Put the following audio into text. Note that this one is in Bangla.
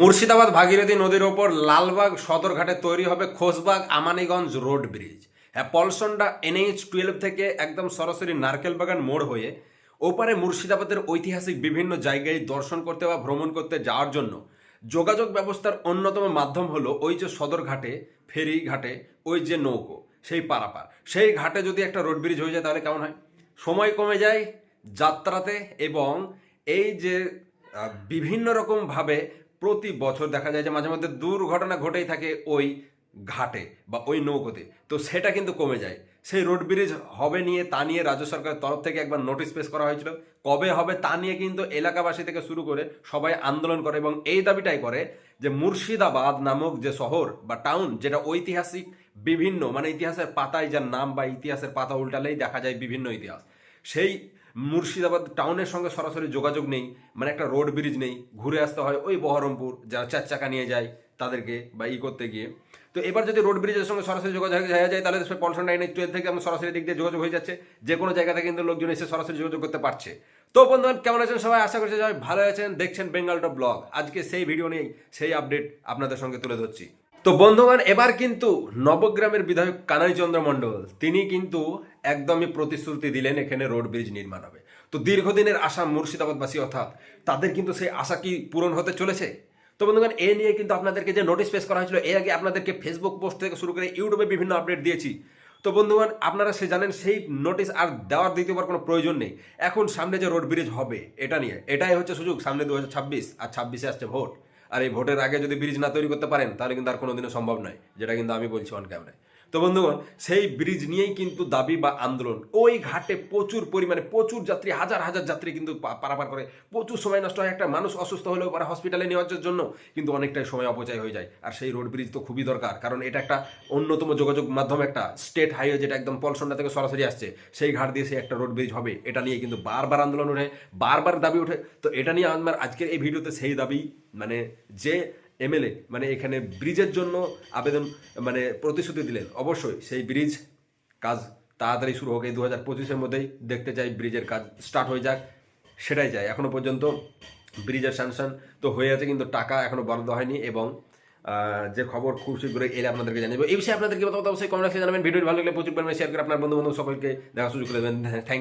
মুর্শিদাবাদ ভাগীরথী নদীর ওপর লালবাগ সদরঘাটে তৈরি হবে খোসবাগ আমানিগঞ্জ রোড ব্রিজ। হ্যাঁ পলসনটা এনএইচ টুয়েলভ থেকে একদম সরাসরি নারকেল বাগান মোড় হয়ে ওপারে মুর্শিদাবাদের ঐতিহাসিক বিভিন্ন জায়গায় দর্শন করতে বা ভ্রমণ করতে যাওয়ার জন্য যোগাযোগ ব্যবস্থার অন্যতম মাধ্যম হলো ওই যে সদরঘাটে ফেরি ঘাটে ওই যে নৌকো, সেই পারাপার। সেই ঘাটে যদি একটা রোড ব্রিজ হয়ে যায় তাহলে কেমন হয়? সময় কমে যায় যাত্রাতে এবং এই যে বিভিন্ন রকমভাবে প্রতি বছর দেখা যায় যে মাঝে মধ্যে দুর্ঘটনা ঘটেই থাকে ওই ঘাটে বা ওই নৌকোতে। তো সেটা কিন্তু কমে যায়। সেই রোড ব্রিজ হবে নিয়ে তা নিয়ে রাজ্য সরকারের তরফ থেকে একবার নোটিশ পেশ করা হয়েছিল। কবে হবে তা নিয়ে কিন্তু এলাকাবাসী থেকে শুরু করে সবাই আন্দোলন করে এবং এই দাবিটাই করে যে মুর্শিদাবাদ নামক যে শহর বা টাউন যেটা ঐতিহাসিক বিভিন্ন মানে ইতিহাসের পাতায় যার নাম বা ইতিহাসের পাতা উল্টালেই দেখা যায় বিভিন্ন ইতিহাস। সেই মুর্শিদাবাদ টাউনের সঙ্গে সরাসরি যোগাযোগ নেই মানে একটা রোড ব্রিজ নেই, ঘুরে আসতে হয় ওই বহরমপুর, যারা চার চাকা নিয়ে যায় তাদেরকে বা ই করতে গিয়ে। তো এবার যদি রোড ব্রিজের সঙ্গে সরাসরি যোগাযোগ হয়ে যায়, তাহলে পলসন লাইনে টুয়েলভ থেকে আমরা সরাসরি দিক দিয়ে যোগাযোগ হয়ে যাচ্ছে। যে কোনো জায়গাতে কিন্তু লোকজন এসে সরাসরি যোগাযোগ করতে পারছে। তো বন্ধুগণ, কেমন আছেন সবাই? আশা করছি সবাই ভালো আছেন। দেখছেন বেঙ্গল টপ ব্লগ আজকে সেই ভিডিও নিয়েই সেই আপডেট আপনাদের সঙ্গে তুলে ধরছি। তো বন্ধুগণ, এবার কিন্তু নবগ্রামের বিধায়ক কানাই চন্দ্র মণ্ডল, তিনি কিন্তু একদমই প্রতিশ্রুতি দিলেন এখানে রোড ব্রিজ নির্মাণ হবে। তো দীর্ঘদিনের আশা মুর্শিদাবাদবাসী অর্থাৎ তাদের কিন্তু সেই আশা কি পূরণ হতে চলেছে? তো বন্ধুগণ, এ নিয়ে কিন্তু আপনাদেরকে যে নোটিশ পেশ করা হয়েছিল, এর আগে আপনাদেরকে ফেসবুক পোস্ট থেকে শুরু করে ইউটিউবে বিভিন্ন আপডেট দিয়েছি। তো বন্ধুগণ, আপনারা সে জানেন, সেই নোটিশ আর দেওয়ার দ্বিতীয়বার কোনো প্রয়োজন নেই। এখন সামনে যে রোড ব্রিজ হবে, এটা নিয়ে, এটাই হচ্ছে সুযোগ। সামনে দু হাজার ছাব্বিশ আর ছাব্বিশে আসছে ভোট। আর এই ভোটের আগে যদি ব্রিজ না তৈরি করতে পারেন, তাহলে কিন্তু আর কোনোদিনও সম্ভব নয়, যেটা কিন্তু আমি বলছি অন ক্যামেরায় তো বন্ধুগণ, সেই ব্রিজ নিয়েই কিন্তু দাবি বা আন্দোলন। ওই ঘাটে প্রচুর পরিমাণে, প্রচুর যাত্রী, হাজার হাজার যাত্রী কিন্তু পারাপার করে। প্রচুর সময় নষ্ট হয়। একটা মানুষ অসুস্থ হলেও পরে হসপিটালে নেওয়ার জন্য কিন্তু অনেকটাই সময় অপচয় হয়ে যায়। আর সেই রোড ব্রিজ তো খুবই দরকার। কারণ এটা একটা অন্যতম যোগাযোগ মাধ্যম, একটা স্টেট হাইওয়ে যেটা একদম পলসন্ডা থেকে সরাসরি আসছে। সেই ঘাট দিয়ে সেই একটা রোড ব্রিজ হবে। এটা নিয়ে কিন্তু বারবার আন্দোলন ওঠে, বারবার দাবি ওঠে। তো এটা নিয়ে আমার আজকের এই ভিডিওতে সেই দাবি মানে যে এমএলএ মানে এখানে ব্রিজের জন্য আবেদন মানে প্রতিশ্রুতি দিলেন। অবশ্যই সেই ব্রিজ কাজ তাড়াতাড়ি শুরু হোক। এই দু হাজার পঁচিশের মধ্যেই দেখতে চাই ব্রিজের কাজ স্টার্ট হয়ে যাক। সেটাই চাই। এখনও পর্যন্ত ব্রিজের স্যাংশন তো হয়ে আছে, কিন্তু টাকা এখনও বরাদ্দ হয়নি এবং যে খবর খুব শীঘ্রই এলে আপনাদেরকে জানাব এই বিষয়ে আপনাদেরকে মতামত? অবশ্যই কমেন্ট জানাবেন। ভিডিও ভালো লাগলে প্রচুর পরিমাণে শেয়ার করে আপনার বন্ধু বান্ধব সকলকে দেখা সুযোগ করে দেবেন। Thank you.